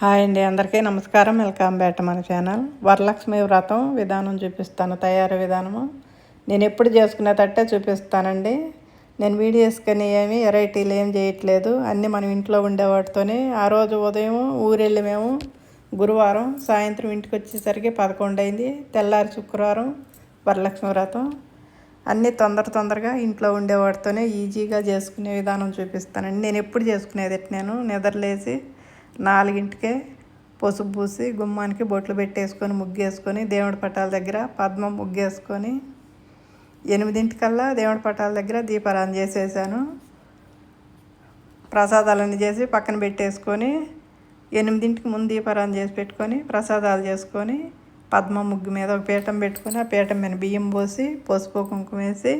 Hi అండి అందరికీ నమస్కారం. వెల్కమ్ బ్యాక్ మన ఛానల్. వరలక్ష్మి వ్రతం విధానం చూపిస్తాను తయారీ విధానము. నేను ఎప్పుడు చేసుకునేటట్టే చూపిస్తానండి. నేను వీడియోస్ కానీ ఏమి వెరైటీలు ఏం చేయట్లేదు. అన్నీ మనం ఇంట్లో ఉండే వాటితోనే ఆ రోజు ఉదయం ఊరెళ్ళి మేము గురువారం సాయంత్రం ఇంటికి వచ్చేసరికి పదకొండు అయింది. తెల్లారి శుక్రవారం వరలక్ష్మి వ్రతం. అన్నీ తొందర తొందరగా ఇంట్లో ఉండేవాడితోనే ఈజీగా చేసుకునే విధానం చూపిస్తానండి. నేను ఎప్పుడు చేసుకునేది నేను నిద్రలేసి నాలుగింటికే పసుపు పూసి గుమ్మానికి బొట్లు పెట్టేసుకొని ముగ్గేసుకొని దేవుడి పటాల దగ్గర పద్మం ముగ్గేసుకొని ఎనిమిదింటికల్లా దేవుడి పటాల దగ్గర దీపారాధన చేసేసాను. ప్రసాదాలన్నీ చేసి పక్కన పెట్టేసుకొని ఎనిమిదింటికి ముందు దీపారాధన చేసి పెట్టుకొని ప్రసాదాలు చేసుకొని పద్మ ముగ్గు మీద ఒక పీఠం పెట్టుకొని ఆ పీఠం మీద బియ్యం పోసి పసుపు కుంకుమ వేసి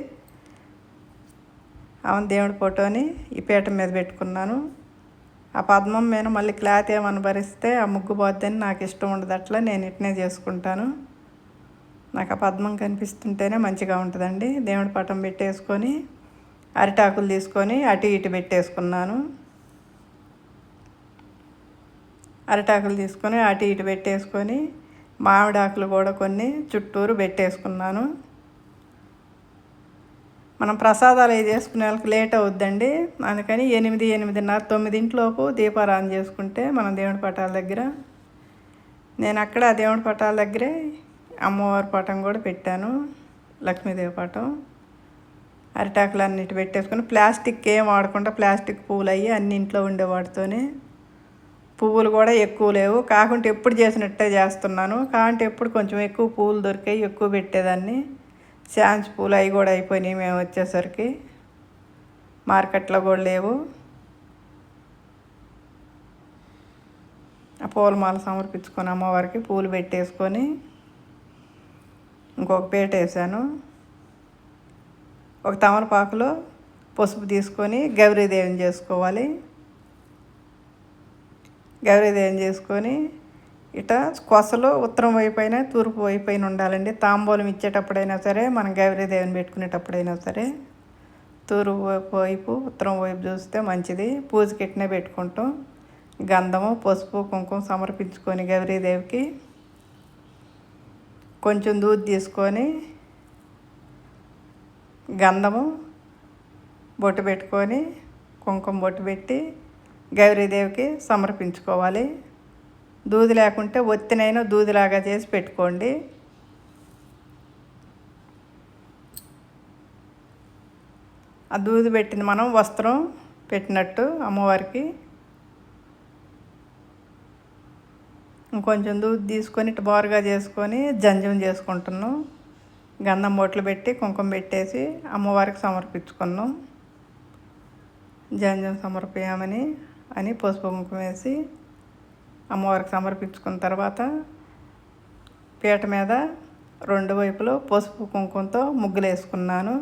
అవును దేవుడి ఫోటోని ఈ పీఠం మీద పెట్టుకున్నాను. ఆ పద్మం మీద మళ్ళీ క్లాత్ ఏమని భరిస్తే ఆ ముగ్గు పోద్దని నాకు ఇష్టం ఉండదు. అట్లా నేను ఇట్నే చేసుకుంటాను. నాకు ఆ పద్మం కనిపిస్తుంటేనే మంచిగా ఉంటుందండి. దేవుడి పటం పెట్టేసుకొని అరిటాకులు తీసుకొని అటు ఇటు పెట్టేసుకున్నాను. అరిటాకులు తీసుకొని అటు ఇటు పెట్టేసుకొని మామిడాకులు కూడా కొన్ని చుట్టూరు పెట్టేసుకున్నాను. మనం ప్రసాదాలు అవి చేసుకునే వాళ్ళకి లేట్ అవుద్దండి. అందుకని ఎనిమిది ఎనిమిదిన్నర తొమ్మిదింటిలోపు దీపారాధన చేసుకుంటే మనం దేవుడి పటాల దగ్గర నేను అక్కడ దేవుడి పటాల దగ్గరే అమ్మవారి పటం కూడా పెట్టాను లక్ష్మీదేవి పటం. అరిటాకులు అన్నిటి పెట్టేసుకుని ప్లాస్టిక్ ఏం వాడకుండా ప్లాస్టిక్ పువ్వులు అయ్యి అన్ని ఇంట్లో ఉండే వాటితోనే పువ్వులు కూడా ఎక్కువ లేవు. కాకుంటే ఎప్పుడు చేసినట్టే చేస్తున్నాను. కాకుంటే ఎప్పుడు కొంచెం ఎక్కువ పువ్వులు దొరికాయి ఎక్కువ పెట్టేదాన్ని. శాంతి పూలు అవి కూడా అయిపోయినాయి మేము వచ్చేసరికి. మార్కెట్లో కూడా లేవు. ఆ పూలమాల సమర్పించుకొని అమ్మవారికి పూలు పెట్టేసుకొని ఇంకొక పేట వేసాను. ఒక తమలపాకులో పసుపు తీసుకొని గౌరీదేవిని చేసుకోవాలి. గౌరీదేవిని చేసుకొని ఇట కొసలు ఉత్తరం వైపు అయినా తూర్పు వైపు అయినా ఉండాలండి. తాంబూలం ఇచ్చేటప్పుడైనా సరే మనం గౌరీదేవిని పెట్టుకునేటప్పుడైనా సరే తూర్పు వైపు ఉత్తరం వైపు చూస్తే మంచిది. పూజకి ఇట్నే పెట్టుకుంటాం గంధము పసుపు కుంకుమ సమర్పించుకొని గౌరీదేవికి కొంచెం దూద్ తీసుకొని గంధము బొట్టు పెట్టుకొని కుంకుమ బొట్టు పెట్టి గౌరీదేవికి సమర్పించుకోవాలి. దూది లేకుంటే ఒత్తినైనా దూదిలాగా చేసి పెట్టుకోండి. ఆ దూది పెట్టింది మనం వస్త్రం పెట్టినట్టు అమ్మవారికి. ఇంకొంచెం దూది తీసుకొని ఇటు బారుగా చేసుకొని జంజం చేసుకుంటున్నాం. గంధం బొట్లు పెట్టి కుంకుమ పెట్టేసి అమ్మవారికి సమర్పించుకున్నాం. జంజం సమర్పయామని అని పసుపు కుంకుమ వేసి అమ్మవారికి సమర్పించుకున్న తర్వాత పీట మీద రెండు వైపులు పసుపు కుంకుమతో ముగ్గులు వేసుకున్నాను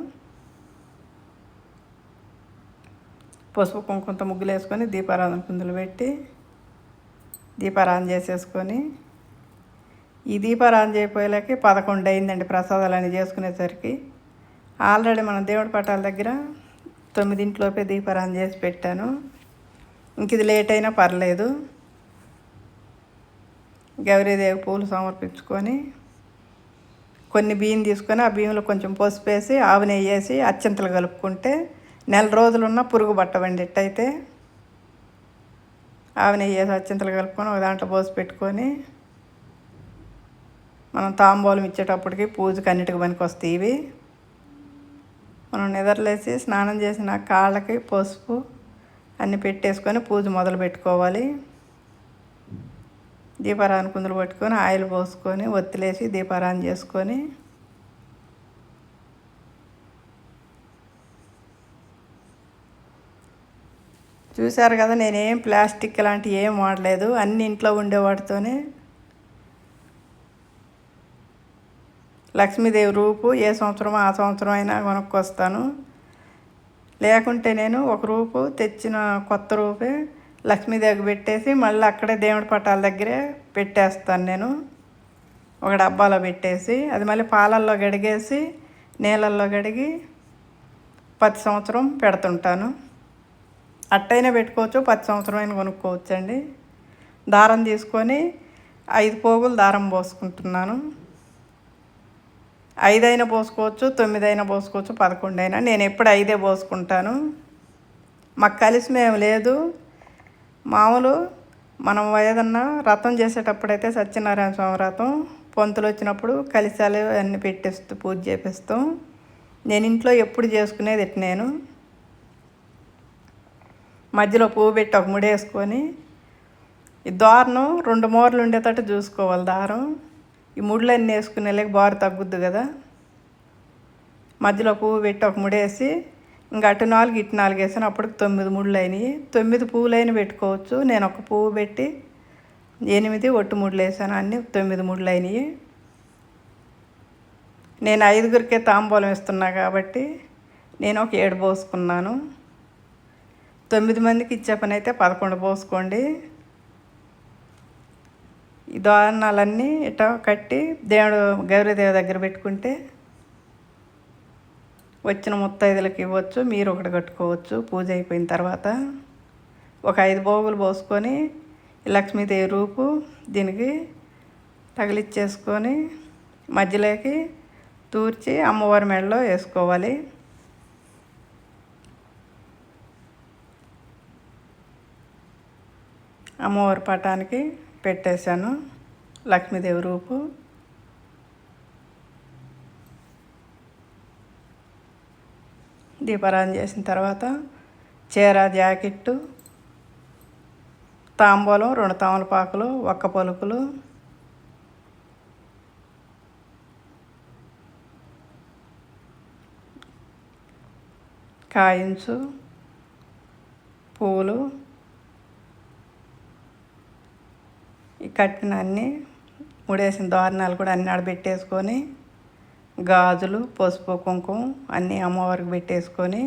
పసుపు కుంకుమతో ముగ్గులు వేసుకొని దీపారాధన కుందులు పెట్టి దీపారాధన చేసేసుకొని ఈ దీపారాధన చేయపోయేలాకి పదకొండు అయిందండి ప్రసాదాలు అని చేసుకునేసరికి. ఆల్రెడీ మన దేవుడి పటాల దగ్గర తొమ్మిదింటిలోపే దీపారాధన చేసి పెట్టాను. ఇంక ఇది లేట్ అయినా పర్లేదు. గౌరీదేవి పూలు సమర్పించుకొని కొన్ని బియ్యం తీసుకొని ఆ బియ్యంలో కొంచెం పసుపు వేసి ఆవు నెయ్యి వేసి అత్యంతలు కలుపుకుంటే నెల రోజులున్న పురుగు పట్టవండి ఎట్టయితే ఆవు నెయ్యి వేసి అత్యంతలు కలుపుకొని ఒక దాంట్లో పోసి పెట్టుకొని మనం తాంబూలం ఇచ్చేటప్పటికి పూజకి అన్నిటికి పనికి వస్తాయి ఇవి. మనం నిద్రలేసి స్నానం చేసిన కాళ్ళకి పసుపు అన్నీ పెట్టేసుకొని పూజ మొదలు పెట్టుకోవాలి దీపారాధన కుందులు పట్టుకొని ఆయిల్ పోసుకొని ఒత్తిలేసి దీపారాధన చేసుకొని చూశారు కదా నేనేం ప్లాస్టిక్ లాంటివి ఏం వాడలేదు అన్ని ఇంట్లో ఉండేవాటితోనే లక్ష్మీదేవి రూపు ఏ సంవత్సరం ఆ సంవత్సరం అయినా కొనుక్కొస్తాను. లేకుంటే నేను ఒక రూపు తెచ్చిన కొత్త రూపే లక్ష్మీ దగ్గర పెట్టేసి మళ్ళీ అక్కడే దేవుడి పటాల దగ్గరే పెట్టేస్తాను నేను. ఒక డబ్బాలో పెట్టేసి అది మళ్ళీ పాలల్లో గడిగేసి నీళ్ళల్లో గడిగి పది సంవత్సరం పెడుతుంటాను. అట్టయినా పెట్టుకోవచ్చు పది సంవత్సరం అయినా కొనుక్కోవచ్చు అండి దారం తీసుకొని ఐదు పోగులు దారం పోసుకుంటున్నాను. ఐదైనా పోసుకోవచ్చు తొమ్మిదైనా పోసుకోవచ్చు పదకొండైనా. నేను ఎప్పుడు ఐదే పోసుకుంటాను. మాకు కలిసి మేము లేదు. మామూలు మనం ఏదన్నా రథం చేసేటప్పుడైతే సత్యనారాయణ స్వామి వ్రతం పొంతులు వచ్చినప్పుడు కలిశాలు అన్నీ పెట్టేస్తూ పూజ చేపిస్తాం. నేను ఇంట్లో ఎప్పుడు చేసుకునేది ఇట్ నేను. మధ్యలో పువ్వు పెట్టి ఒక ముడేసుకొని ఈ దారం రెండు మూరలు ఉండేటట్టు చూసుకోవాలి దారం. ఈ ముళ్ళన్నీ వేసుకునే లేక బారు తగ్గుద్ది కదా. మధ్యలో పువ్వు పెట్టి ఒక ముడేసి ఇంకా అటు నాలుగు ఇటు నాలుగు వేసాను. అప్పటికి తొమ్మిది ముళ్ళు అయినాయి. తొమ్మిది పువ్వులైన పెట్టుకోవచ్చు. నేను ఒక పువ్వు పెట్టి ఎనిమిది ఒట్టు ముళ్ళు వేసాను. అన్నీ తొమ్మిది ముళ్ళు అయినాయి. నేను ఐదుగురికే తాంబూలం ఇస్తున్నా కాబట్టి నేను ఒక ఏడు పోసుకున్నాను. తొమ్మిది మందికి ఇచ్చే పని అయితే పదకొండు పోసుకోండి. ఈ దారణాలన్నీ ఇట కట్టి దేవుడు గౌరీదేవి దగ్గర పెట్టుకుంటే వచ్చిన ముత్తైదులకు ఇవ్వచ్చు మీరు ఒకటి కట్టుకోవచ్చు. పూజ అయిపోయిన తర్వాత ఒక ఐదు బోగులు పోసుకొని లక్ష్మీదేవి రూపు దీనికి తగిలిచ్చేసుకొని మధ్యలోకి తూర్చి అమ్మవారి మెడలో వేసుకోవాలి. అమ్మవారి పటానికి పెట్టేశాను. లక్ష్మీదేవి రూపు. దీపారాధన చేసిన తర్వాత చీర జాకెట్టు తాంబూలం రెండు తామలపాకులు ఒక్క పలుకులు కాయించు పూలు ఈ కట్టిన అన్నీ ముడేసిన దారుణాలు కూడా అన్ని ఆడబెట్టేసుకొని గాజులు పసుపు కుంకుమ అన్నీ అమ్మవారికి పెట్టేసుకొని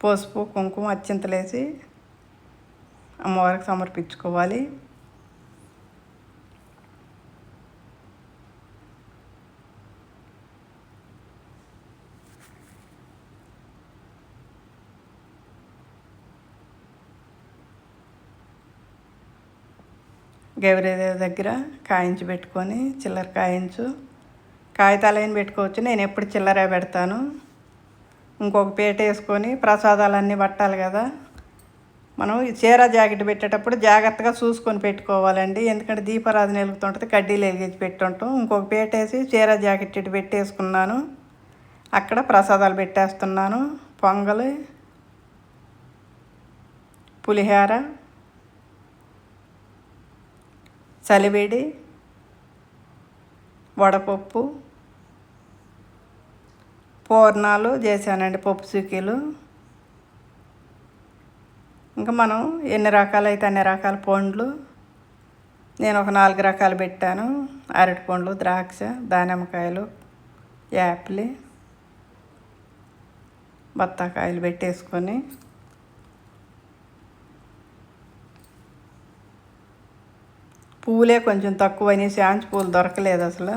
పసుపు కుంకుమ అత్యంతలేసి అమ్మవారికి సమర్పించుకోవాలి. గౌరీదేవి దగ్గర కాయించి పెట్టుకొని చిల్లర కాయించు. కాగితాలైన పెట్టుకోవచ్చు. నేను ఎప్పుడు చిల్లర పెడతాను. ఇంకొక పేట వేసుకొని ప్రసాదాలన్నీ పట్టాలి కదా. మనం చీర జాకెట్ పెట్టేటప్పుడు జాగ్రత్తగా చూసుకొని పెట్టుకోవాలండి. ఎందుకంటే దీపారాధన వెలుగుతుంటుంది కడ్డీలు వెలిగించి పెట్టుంటాం. ఇంకొక పేట వేసి చీర జాకెట్ ఇటు పెట్టేసుకున్నాను. అక్కడ ప్రసాదాలు పెట్టేస్తున్నాను. పొంగలి పులిహోర చలివేడి వడపప్పు పూర్ణాలు చేశానండి పప్పు సుకీలు. ఇంకా మనం ఎన్ని రకాలైతే అన్ని రకాల పండ్లు నేను ఒక నాలుగు రకాలు పెట్టాను. అరటి పండ్లు ద్రాక్ష దానిమ్మకాయలు యాపిల్ బత్తాకాయలు పెట్టేసుకొని పూలే కొంచెం తక్కువ శాంతి పూలు దొరకలేదు అసలు.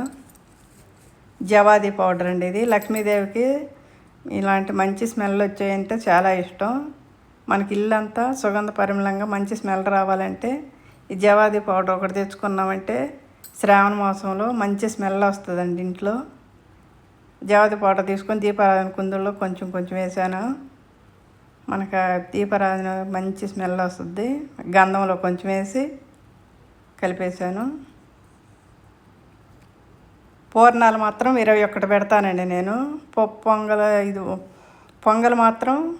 జవాది పౌడర్ అండి ఇది. లక్ష్మీదేవికి ఇలాంటి మంచి స్మెల్ వచ్చాయంటే చాలా ఇష్టం. మనకి ఇల్లంతా సుగంధ పరిమళంగా మంచి స్మెల్ రావాలంటే ఈ జవాది పౌడర్ ఒకటి తెచ్చుకున్నామంటే శ్రావణ మాసంలో మంచి స్మెల్ వస్తుందండి ఇంట్లో. జవాది పౌడర్ తీసుకొని దీపారాధన కుందుల్లో కొంచెం కొంచెం వేసాను. మనకు దీపారాధన మంచి స్మెల్ వస్తుంది. గంధంలో కొంచెం వేసి కలిపేశాను. పూర్ణాలు మాత్రం ఇరవై ఒకటి పెడతానండి నేను. పప్పు పొంగల్ ఇది పొంగల్ మాత్రం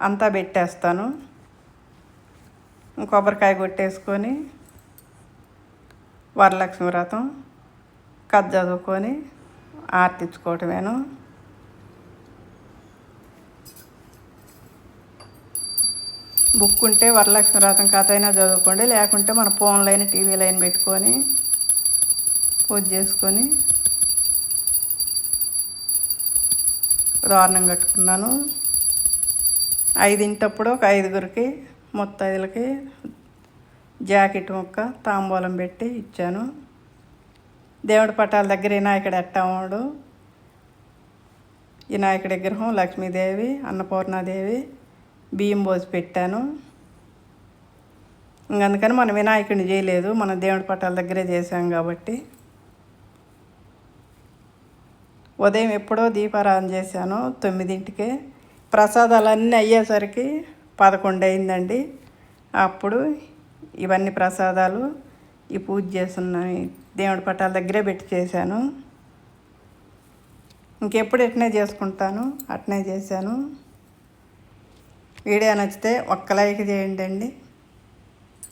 అంతా పెట్టేస్తాను. కొబ్బరికాయ కొట్టేసుకొని వరలక్ష్మి వ్రతం కథ చదువుకొని ఆర్తించుకోవటమేను. బుక్ ఉంటే వరలక్ష్మి వ్రతం కథ అయినా చదువుకోండి. లేకుంటే మన ఫోన్ లైన్ టీవీ లైన్ పెట్టుకొని పూజ చేసుకొని దారుణం కట్టుకున్నాను. ఐదింటప్పుడు ఒక ఐదుగురికి ముత్తైదులకి జాకెట్ ముక్క తాంబూలం పెట్టి ఇచ్చాను. దేవుడి పటాల దగ్గర వినాయకుడు ఎట్టాడు వినాయకుడి విగ్రహం లక్ష్మీదేవి అన్నపూర్ణాదేవి బియ్యం పోసి పెట్టాను. ఇంక అందుకని మన వినాయకుడిని చేయలేదు. మన దేవుడి పట్టాల దగ్గరే చేసాం కాబట్టి. ఉదయం ఎప్పుడో దీపారాధన చేశాను తొమ్మిదింటికే. ప్రసాదాలన్నీ అయ్యేసరికి పదకొండు అయిందండి. అప్పుడు ఇవన్నీ ప్రసాదాలు ఈ పూజ చేస్తున్నాయి దేవుడి పట్టాల దగ్గరే పెట్టి చేశాను. ఇంకెప్పుడు ఎట్నే చేసుకుంటాను అట్నే చేశాను. వీడియో నచ్చితే ఒక్క లైక్ చేయండి అండి.